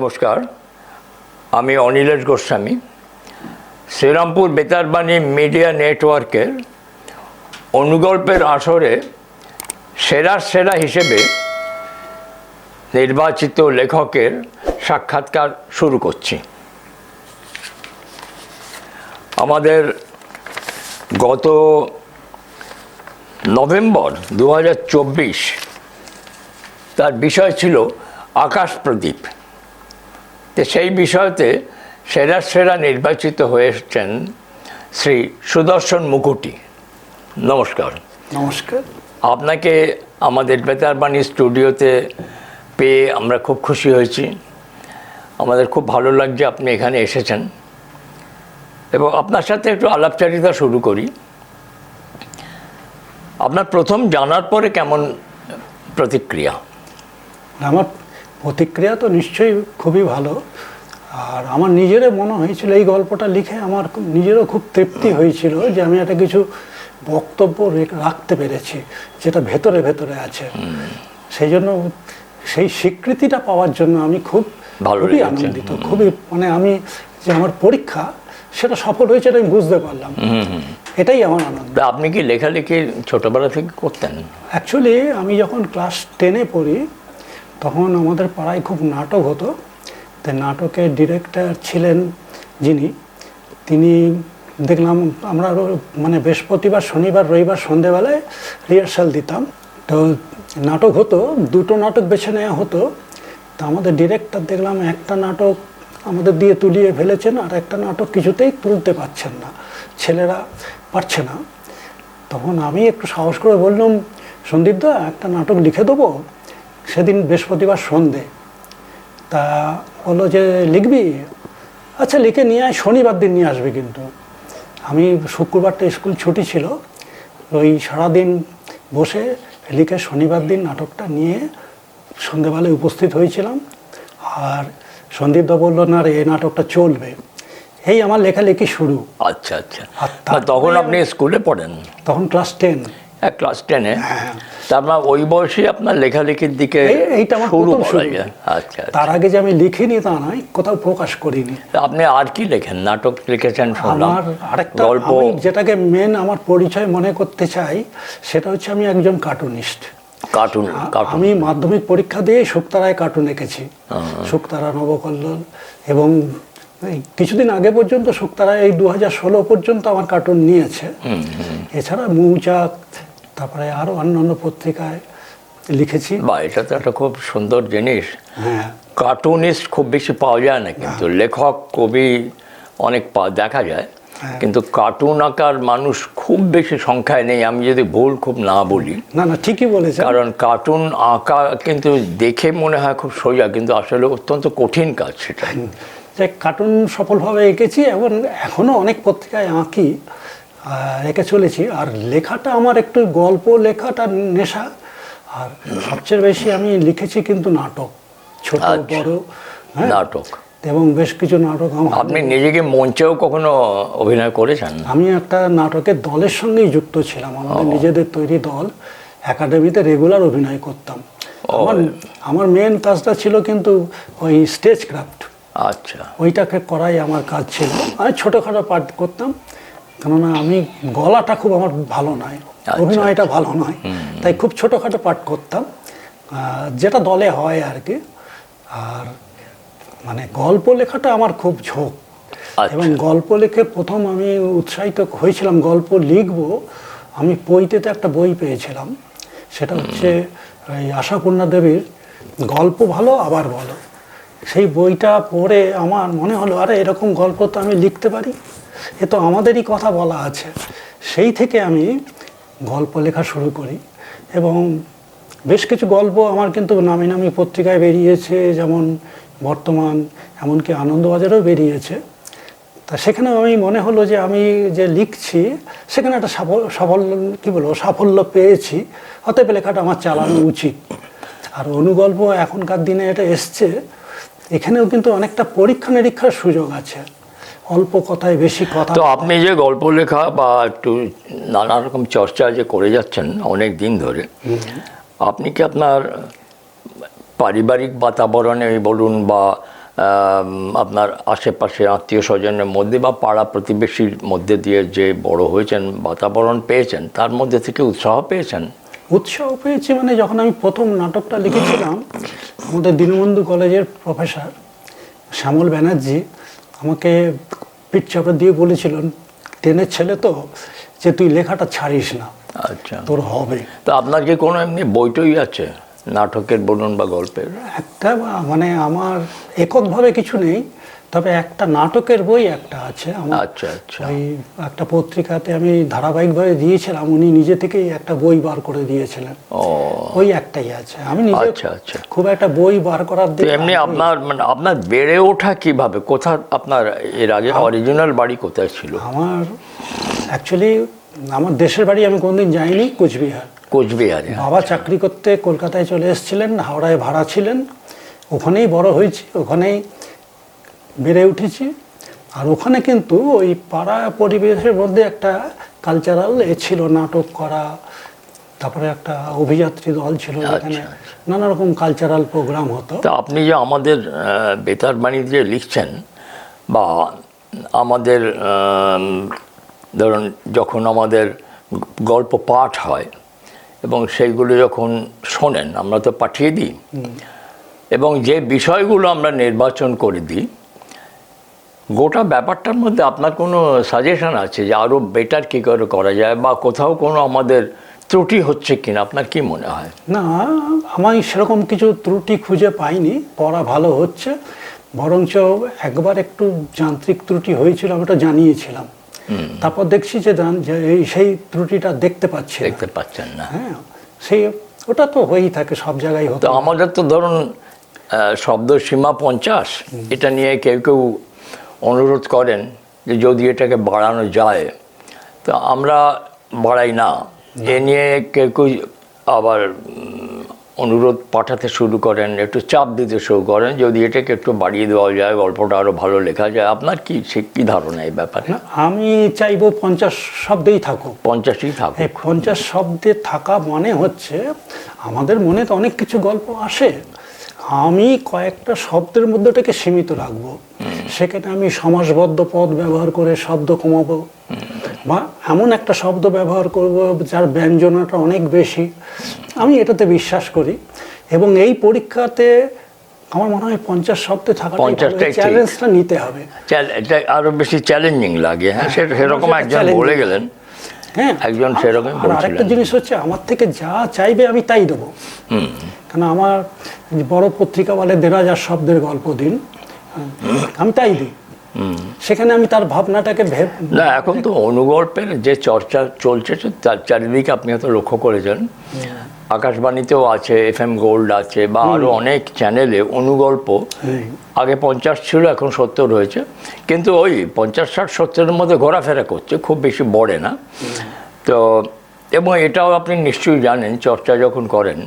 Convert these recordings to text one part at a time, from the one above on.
নমস্কার। আমি অনিলেশ গোস্বামী। শ্রীরামপুর বেতারবাণী মিডিয়া নেটওয়ার্কের অনুগল্পের আসরে সেরা সেরা হিসেবে নির্বাচিত লেখকের সাক্ষাৎকার শুরু করছি। আমাদের গত নভেম্বর দু হাজার চব্বিশ তার বিষয় ছিল আকাশ প্রদীপ। তো সেই বিষয়তে সেরা সেরা নির্বাচিত হয়েছেন শ্রী সুদর্শন মুকুটি। নমস্কার। নমস্কার। আপনাকে আমাদের বেতারবাণী স্টুডিওতে পেয়ে আমরা খুব খুশি হয়েছি। আমাদের খুব ভালো লাগছে আপনি এখানে এসেছেন। এবং আপনার সাথে একটু আলাপচারিতা শুরু করি। আপনার প্রথম জানার পরে কেমন প্রতিক্রিয়া? আমার প্রতিক্রিয়া তো নিশ্চয়ই খুবই ভালো। আর আমার নিজেরও মনে হয়েছিল এই গল্পটা লিখে আমার নিজেরও খুব তৃপ্তি হয়েছিল যে আমি একটা কিছু বক্তব্য রেখ- রাখতে পেরেছি যেটা ভেতরে ভেতরে আছে। সেই জন্য সেই স্বীকৃতিটা পাওয়ার জন্য আমি খুব খুবই আনন্দিত খুবই মানে আমি যে আমার পরীক্ষা সেটা সফল হয়েছে এটা আমি বুঝতে পারলাম। এটাই আমার আনন্দ। আপনি কি লেখালেখি ছোটবেলা থেকে করতেন? অ্যাকচুয়ালি আমি যখন ক্লাস টেনে পড়ি তখন আমাদের পাড়ায় খুব নাটক হতো। তো নাটকের ডিরেক্টর ছিলেন যিনি, তিনি দেখলাম আমরা মানে বৃহস্পতিবার, শনিবার, রবিবার সন্ধেবেলায় রিহার্সাল দিতাম। তো নাটক হতো, দুটো নাটক বেছে নেওয়া হতো। তা আমাদের ডিরেক্টর দেখলাম একটা নাটক আমাদের দিয়ে তুলিয়ে ফেলেছেন আর একটা নাটক কিছুতেই তুলতে পারছেন না, ছেলেরা পারছে না। তখন আমি একটু সাহস করে বললাম, সন্দীপ দা, একটা নাটক লিখে দেবো? সেদিন বৃহস্পতিবার সন্ধে। তা বলল যে লিখবি? আচ্ছা লিখে নিয়ে আয় শনিবার দিন নিয়ে আসবে কিন্তু। আমি শুক্রবারটা স্কুল ছুটি ছিল ওই সারাদিন বসে লিখে শনিবার দিন নাটকটা নিয়ে সন্ধেবেলায় উপস্থিত হয়েছিলাম। আর সন্দীপদা বলল না রে এই নাটকটা চলবে। এই আমার লেখালেখি শুরু। আচ্ছা আচ্ছা। তখন আপনি স্কুলে পড়েন? তখন ক্লাস টেন। হ্যাঁ ক্লাস টেনে। হ্যাঁ। তা আপনার ওই বয়সে আপনার লেখালেখির দিকে এইটা আমার শুরু। যায়। আচ্ছা তার আগে যে আমি লিখিনি তা নয় কোথাও প্রকাশ করিনি। আপনি আর কি লেখেন? নাটক লিখেছেন আমার আরেকটা গল্প। যেটাকে মেন আমার পরিচয় মনে করতে চাই সেটা হচ্ছে আমি একজন কার্টুনিস্ট কার্টুন আমি মাধ্যমিক পরীক্ষা দিয়ে শুক্তারায় কার্টুন এঁকেছি। শুক্তারা নবকল্লোল এবং কিছুদিন আগে পর্যন্ত শুক্তারায় এই দু হাজার ষোলো পর্যন্ত আমার কার্টুন নিয়েছে। এছাড়া মৌচাক তারপরে আরও অন্যান্য পত্রিকায় লিখেছি। বা এটা তো একটা খুব সুন্দর জিনিস। হ্যাঁ। কার্টুনিস্ট খুব বেশি পাওয়া যায় না কিন্তু লেখক কবি অনেক পা- দেখা যায়। হ্যাঁ। কিন্তু কার্টুন আঁকার মানুষ খুব বেশি সংখ্যায় নেই। আমি যদি ভুল খুব না বলি। না না ঠিকই বলেছেন। কারণ কার্টুন আঁকা কিন্তু দেখে মনে হয় খুব সোজা কিন্তু আসলে অত্যন্ত কঠিন কাজ সেটা। যে কার্টুন সফলভাবে এঁকেছি এবং এখনও অনেক পত্রিকায় আঁকি। এঁকে চলেছি। আর লেখাটা আমার একটু গল্প লেখাটা নেশা। আর সবচেয়ে বেশি আমি লিখেছি কিন্তু নাটক ছোট আচ্ছা। বড় হ্যাঁ? নাটক। এবং বেশ কিছু নাটক আপনি নিজেকে মঞ্চেও কখনো অভিনয় করেছেন? আমি একটা নাটকের দলের সঙ্গেই যুক্ত ছিলাম। আমাদের নিজেদের তৈরি দল। একাডেমিতে রেগুলার অভিনয় করতাম। আমার আমার মেন কাজটা ছিল কিন্তু ওই স্টেজ ক্রাফট আচ্ছা। ওইটাকে করাই আমার কাজ ছিল। আমি ছোটোখাটো পার্ট করতাম। কেননা আমি গলাটা খুব আমার ভালো নয় অভিনয়টা ভালো নয়। তাই খুব ছোটোখাটো পাঠ করতাম। যেটা দলে হয় আর কি আর মানে গল্প লেখাটা আমার খুব ঝোঁক। আচ্ছা। এবং গল্প লেখে প্রথম আমি উৎসাহিত হয়েছিলাম গল্প লিখব। আমি পইতেতে একটা বই পেয়েছিলাম সেটা হচ্ছে এই আশাপূর্ণা দেবীর গল্প ভালো আবার বলো সেই বইটা পড়ে আমার মনে হলো আরে এরকম গল্প তো আমি লিখতে পারি। এ তো আমাদেরই কথা বলা আছে। সেই থেকে আমি গল্প লেখা শুরু করি এবং বেশ কিছু গল্প আমার কিন্তু নামি নামি পত্রিকায় বেরিয়েছে, যেমন বর্তমান, এমনকি আনন্দবাজারেও বেরিয়েছে। তা সেখানে আমি মনে হলো যে আমি যে লিখছি, সেখানে একটা সাফল সাফল্য কী বলব, সাফল্য পেয়েছি। অতএব লেখাটা আমার চালানো উচিত। আর অনুগল্প এখনকার দিনে এটা এসছে, এখানেও কিন্তু অনেকটা পরীক্ষা নিরীক্ষার সুযোগ আছে। অল্প কথায় বেশি কথা তো আপনি যে গল্প লেখা বা একটু নানা রকম চর্চা যে করে যাচ্ছেন অনেক দিন ধরে আপনি কি আপনার পারিবারিক বাতাবরণে বলুন বা আপনার আশেপাশে আত্মীয় স্বজনের মধ্যে বা পাড়া প্রতিবেশীর মধ্যে দিয়ে যে বড় হয়েছেন বাতাবরণ পেয়েছেন তার মধ্যে থেকে উৎসাহ পেয়েছেন? উৎসাহ পেয়েছি মানে যখন আমি প্রথম নাটকটা লিখেছিলাম আমাদের দীনবন্ধু কলেজের প্রফেসর শ্যামল ব্যানার্জি আমাকে পিঠ চাপড়া দিয়ে বলেছিলেন টেনের ছেলে তো যে তুই লেখাটা ছাড়িস না আচ্ছা। তোর হবে। তো আপনার কি কোনো এমনি বইটই আছে? নাটকের বলুন বা গল্পের? একটা মানে আমার এককভাবে কিছু নেই তবে একটা নাটকের বই একটা আছে আমার। আচ্ছা আচ্ছা। ওই একটা পত্রিকাতে আমি ধারাবাহিকভাবে দিয়েছিলাম উনি নিজে থেকেই একটা বই বার করে দিয়েছিলেন। ও। ওই একটাই আছে। আমি নিজে আচ্ছা, আচ্ছা। খুব একটা বই বার করার দিকে এমনি আপনার মানে আপনার বেড়ে ওঠা কীভাবে? কোথা আপনার এর আগে অরিজিনাল বাড়ি কোথায় ছিল? আমার অ্যাকচুয়ালি আমার দেশের বাড়ি আমি কোনোদিন যাইনি কোচবিহার। কোচবিহারে। বাবা চাকরি করতে কলকাতায় চলে এসেছিলেন হাওড়ায় ভাড়া ছিলেন। ওখানেই বড় হয়েছি ওখানেই বেড়ে উঠেছি। আর ওখানে কিন্তু ওই পাড়া পরিবেশের মধ্যে একটা কালচারাল এ ছিল নাটক করা তারপরে একটা অভিযাত্রী দল ছিল যেখানে নানা রকম কালচারাল প্রোগ্রাম হতো। তা আপনি যে আমাদের বেতার বাণী যে লিখছেন বা আমাদের ধরুন যখন আমাদের গল্প পাঠ হয় এবং সেইগুলো যখন শোনেন, আমরা তো পাঠিয়ে দিই। এবং যে বিষয়গুলো আমরা নির্বাচন করে দিই, গোটা ব্যাপারটার মধ্যে আপনার কোনো সাজেশন আছে যে আরও বেটার কী করে করা যায় বা কোথাও কোনো আমাদের ত্রুটি হচ্ছে কিনা? আপনার কি মনে হয়? না, আমি সেরকম কিছু ত্রুটি খুঁজে পাইনি, পড়া ভালো হচ্ছে। বরঞ্চ একবার একটু যান্ত্রিক ত্রুটি হয়েছিল, আমি ওটা জানিয়েছিলাম। তারপর দেখছি যে জান- যে এই সেই ত্রুটিটা দেখতে পাচ্ছি দেখতে পাচ্ছেন না। হ্যাঁ সেই ওটা তো হয়েই থাকে সব জায়গায় হতো। আমাদের তো ধরুন শব্দ সীমা পঞ্চাশ এটা নিয়ে কেউ কেউ অনুরোধ করেন যে যদি এটাকে বাড়ানো যায় তো আমরা বাড়াই না। এ নিয়ে কেউ কেউ আবার অনুরোধ পাঠাতে শুরু করেন একটু চাপ দিতে শুরু করেন যদি এটাকে একটু বাড়িয়ে দেওয়া যায় গল্পটা আরও ভালো লেখা যায়। আপনার কি সে কী ধারণা এই ব্যাপারে? আমি চাইব পঞ্চাশ শব্দেই থাকুক। পঞ্চাশই থাকুক। পঞ্চাশ শব্দে থাকা মানে হচ্ছে আমাদের মনে তো অনেক কিছু গল্প আসে। আমি কয়েকটা শব্দের মধ্যে ওটাকে সীমিত রাখব। সেখানে আমি সমাসবদ্ধ পদ ব্যবহার করে শব্দ কমাবো। বা এমন একটা শব্দ ব্যবহার করব যার ব্যঞ্জনাটা অনেক বেশি। আমি এটাতে বিশ্বাস করি এবং এই পরীক্ষাতে আমার মনে হয় পঞ্চাশ শব্দে থাকা চ্যালেঞ্জটা নিতে হবে। আরও বেশি চ্যালেঞ্জিং লাগে হ্যাঁ? সেরকম সেটা একজন বলে গেলেন। হ্যাঁ। একজন সেরকমই আর আরেকটা জিনিস হচ্ছে আমার থেকে যা চাইবে আমি তাই দেবো। কারণ আমার বড় পত্রিকা বলে দেড় হাজার শব্দের গল্প দিন। আমি তাই দিই। সেখানে আমি তার ভাবনাটাকে ভেব না এখন তো অনুগল্পের যে চর্চা চলছে তার চারিদিকে আপনি হয়তো লক্ষ্য করেছেন। আকাশবাণীতেও আছে এফ এম গোল্ড আছে বা আরও অনেক চ্যানেলে অনুগল্প। আগে পঞ্চাশ ছিল এখন সত্তর হয়েছে। কিন্তু ওই পঞ্চাশ ষাট সত্তরের মধ্যে ঘোরাফেরা করছে খুব বেশি বড়ে না। তো এবং এটাও আপনি নিশ্চয়ই জানেন চর্চা যখন করেন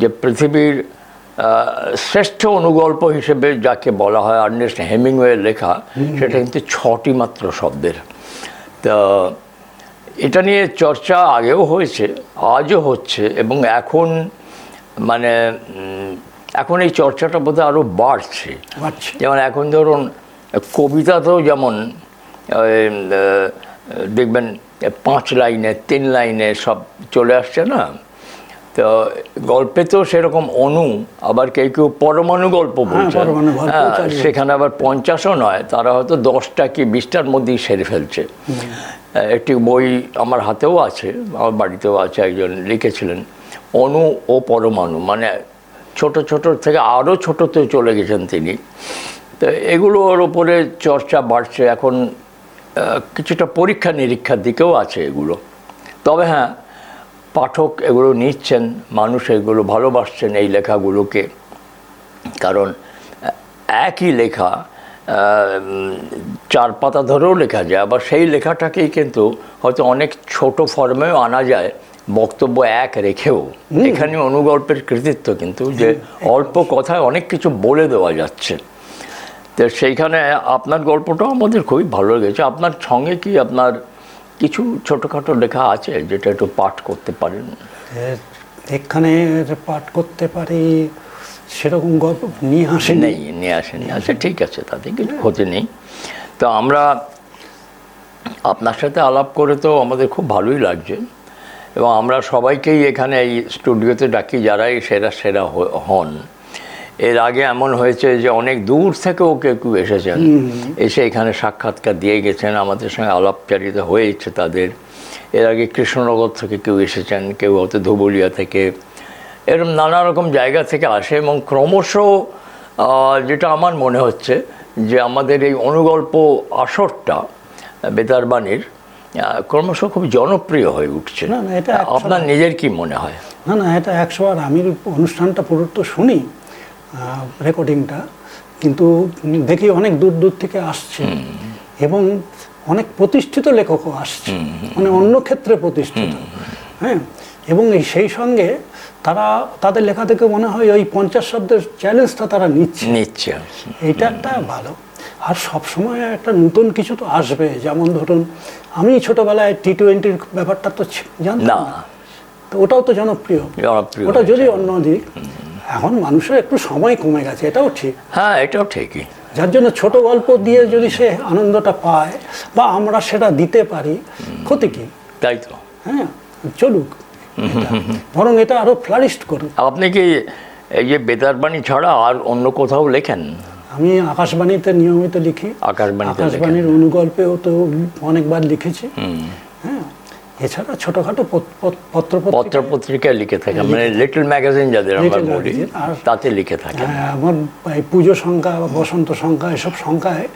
যে পৃথিবীর শ্রেষ্ঠ অনুগল্প হিসেবে যাকে বলা হয় আর্নেস্ট হেমিংওয়ের লেখা সেটা কিন্তু ছটি মাত্র শব্দের। তো এটা নিয়ে চর্চা আগেও হয়েছে আজও হচ্ছে এবং এখন মানে এখন এই চর্চাটা বোধহয় আরও বাড়ছে। যেমন এখন ধরুন কবিতাতেও যেমন দেখবেন পাঁচ লাইনে তিন লাইনে সব চলে আসছে না? তো গল্পে তো সেরকম অনু আবার কেউ কেউ পরমাণু গল্প বলছে হ্যাঁ, সেখানে আবার পঞ্চাশও নয় তারা হয়তো দশটা কি বিশটার মধ্যেই সেরে ফেলছে। একটি বই আমার হাতেও আছে আমার বাড়িতেও আছে একজন লিখেছিলেন অনু ও পরমাণু মানে ছোট ছোট থেকে আরও ছোটোতে চলে গেছেন তিনি। তো এগুলোর ওপরে চর্চা বাড়ছে এখন কিছুটা পরীক্ষা নিরীক্ষার দিকেও আছে এগুলো। তবে হ্যাঁ পাঠক এগুলো নিচ্ছেন মানুষ এগুলো ভালোবাসছেন এই লেখাগুলোকে। কারণ একই লেখা চার পাতা ধরেও লেখা যায় আবার সেই লেখাটাকেই কিন্তু হয়তো অনেক ছোট ফর্মেও আনা যায় বক্তব্য এক রেখেও। এখানে অনুগল্পের কৃতিত্ব কিন্তু যে অল্প কথায় অনেক কিছু বলে দেওয়া যাচ্ছে। তো সেইখানে আপনার গল্পটাও আমাদের খুবই ভালো লেগেছে। আপনার সঙ্গে কি আপনার কিছু ছোটোখাটো লেখা আছে যেটা একটু পাঠ করতে পারেন। এখানে পাঠ করতে পারি সেরকম গল্প নিয়ে আসে নেই নিয়ে আসে আসেনি। আচ্ছা ঠিক আছে তাতে কিছু ক্ষতি নেই। তো আমরা আপনার সাথে আলাপ করে তো আমাদের খুব ভালোই লাগছে। এবং আমরা সবাইকেই এখানে এই স্টুডিওতে ডাকি যারাই সেরা সেরা হন। এর আগে এমন হয়েছে যে অনেক দূর থেকেও কেউ কেউ এসেছেন। এসে এখানে সাক্ষাৎকার দিয়ে গেছেন আমাদের সঙ্গে আলাপচারিতা হয়েছে তাদের। এর আগে কৃষ্ণনগর থেকে কেউ এসেছেন কেউ হয়তো ধুবুলিয়া থেকে। এরকম নানা রকম জায়গা থেকে আসে এবং ক্রমশ যেটা আমার মনে হচ্ছে যে আমাদের এই অনুগল্প আসরটা বেতারবাণীর ক্রমশ খুব জনপ্রিয় হয়ে উঠছে। না, না, এটা আপনার নিজের কি মনে হয়? না না এটা একশো আর আমি অনুষ্ঠানটা পুরো তো শুনি। রেকর্ডিংটা কিন্তু দেখি অনেক দূর দূর থেকে আসছে। এবং অনেক প্রতিষ্ঠিত লেখকও আসছে। মানে অন্য ক্ষেত্রে প্রতিষ্ঠিত। হ্যাঁ? এবং এই সেই সঙ্গে তারা তাদের লেখা থেকে মনে হয় ওই পঞ্চাশ শব্দের চ্যালেঞ্জটা তারা নিচ্ছে। নিচ্ছে এইটা একটা ভালো। আর সবসময় একটা নতুন কিছু তো আসবে। যেমন ধরুন আমি ছোটবেলায় টি টোয়েন্টির ব্যাপারটা তো জানতাম না। তো ওটাও তো জনপ্রিয়। জনপ্রিয় ওটা যদি অন্য দিক এখন মানুষের একটু সময় কমে গেছে এটাও ঠিক। হ্যাঁ এটাও ঠিকই। যার জন্য ছোট গল্প দিয়ে যদি সে আনন্দটা পায় বা আমরা সেটা দিতে পারি ক্ষতি কি? তাই তো। হ্যাঁ চলুক। বরং এটা আরও ফ্লারিস্ট করুক। আপনি কি এই যে বেতারবাণী ছাড়া আর অন্য কোথাও লেখেন? আমি আকাশবাণীতে নিয়মিত লিখি। আকাশবাণীতে লেখেন। আকাশবাণীর অনুগল্পেও তো অনেকবার লিখেছি। এছাড়া ছোটখাটো পত- পত- পত্র পত্রিকায় লিখে থাকে। মানে লিটল ম্যাগাজিন যাদের আমরা বলি তাতে লিখে থাকে হ্যাঁ, আমার এই পুজো সংখ্যা বা বসন্ত সংখ্যা এসব সংখ্যায়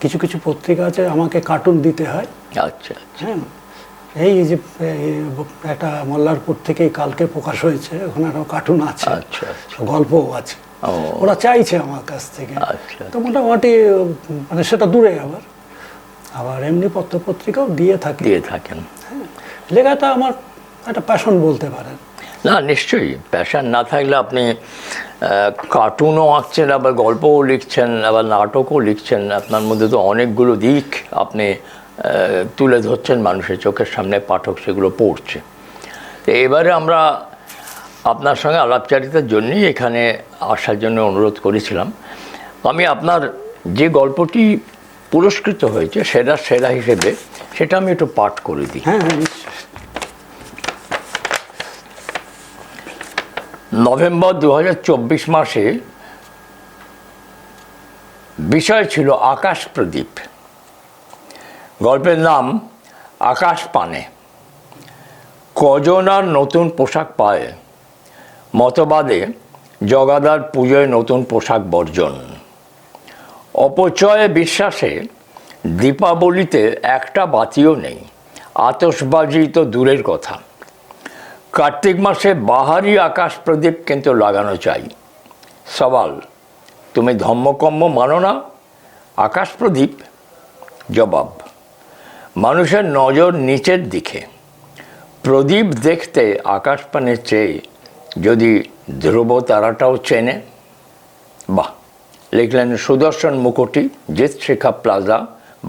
কিছু কিছু পত্রিকা আছে আমাকে কার্টুন দিতে হয়। আচ্ছা হ্যাঁ এই যে একটা মল্লারপুর থেকে কালকে প্রকাশ হয়েছে ওখানে একটা কার্টুন আছে আচ্ছা আচ্ছা। গল্পও আছে। ওরা চাইছে আমার কাছ থেকে। আচ্ছা তো মোটামুটি মানে সেটা দূরে আবার। আবার এমনি পত্র পত্রিকাও দিয়ে থাকি দিয়ে থাকেন। লেখাটা আমার একটা প্যাশন বলতে পারেন। না নিশ্চয়ই। প্যাশন না থাকলে আপনি কার্টুনও আঁকছেন আবার গল্পও লিখছেন আবার নাটকও লিখছেন। আপনার মধ্যে তো অনেকগুলো দিক আপনি তুলে ধরছেন মানুষের চোখের সামনে পাঠক সেগুলো পড়ছে। তো এবারে আমরা আপনার সঙ্গে আলাপচারিতার জন্যই এখানে আসার জন্য অনুরোধ করেছিলাম। আমি আপনার যে গল্পটি পুরস্কৃত হয়েছে সেরা সেরা হিসেবে সেটা আমি একটু পাঠ করে দিই। হ্যাঁ হ্যাঁ নিশ্চয়ই। নভেম্বর দু হাজার চব্বিশ মাসে বিষয় ছিল আকাশ প্রদীপ। গল্পের নাম আকাশ পানে। কজন আর নতুন পোশাক পায়? মতবাদে জগাদার পুজোয় নতুন পোশাক বর্জন। অপচয়ে বিশ্বাসে দীপাবলিতে একটা বাতিও নেই। আতসবাজি তো দূরের কথা। কার্তিক মাসে বাহারি আকাশ প্রদীপ কিন্তু লাগানো চাই। সওয়াল, তুমি ধম্মকম্ম মানো না? আকাশ প্রদীপ, জবাব, মানুষের নজর নিচের দিকে। প্রদীপ দেখতে আকাশ পানে চেয়ে যদি ধ্রুব তারাটাও চেনে। বাহ, লিখলেন সুদর্শন মুকুটি জিত শিখা প্লাজা,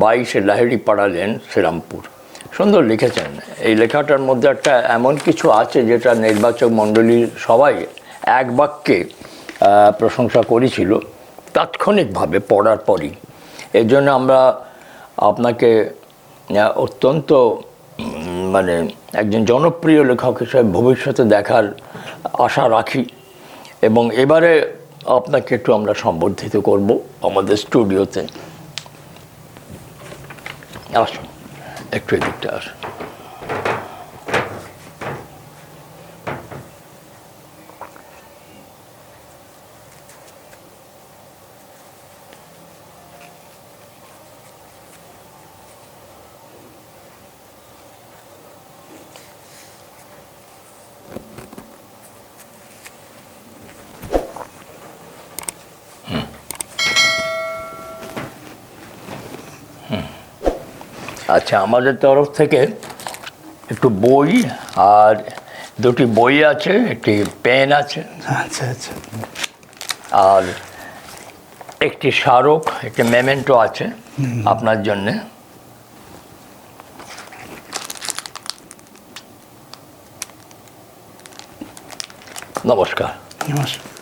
বাইশে লাহিড়ি পাড়া লেন শ্রীরামপুর। সুন্দর লিখেছেন। এই লেখাটার মধ্যে একটা এমন কিছু আছে যেটা নির্বাচক মণ্ডলীর সবাই এক বাক্যে প্রশংসা করেছিল তাৎক্ষণিকভাবে, পড়ার পরই। এর জন্য আমরা আপনাকে অত্যন্ত মানে একজন জনপ্রিয় লেখক হিসেবে ভবিষ্যতে দেখার আশা রাখি এবং এবারে আপনাকে একটু আমরা সম্বর্ধিত করব আমাদের স্টুডিওতে। আসুন। একটু এদিকটা আসুন আচ্ছা আমাদের তরফ থেকে একটু বই আর দুটি বই আছে একটি পেন আছে। আচ্ছা আচ্ছা। আর একটি স্মারক একটি মেমেন্টো আছে আপনার জন্যে। নমস্কার। নমস্কার।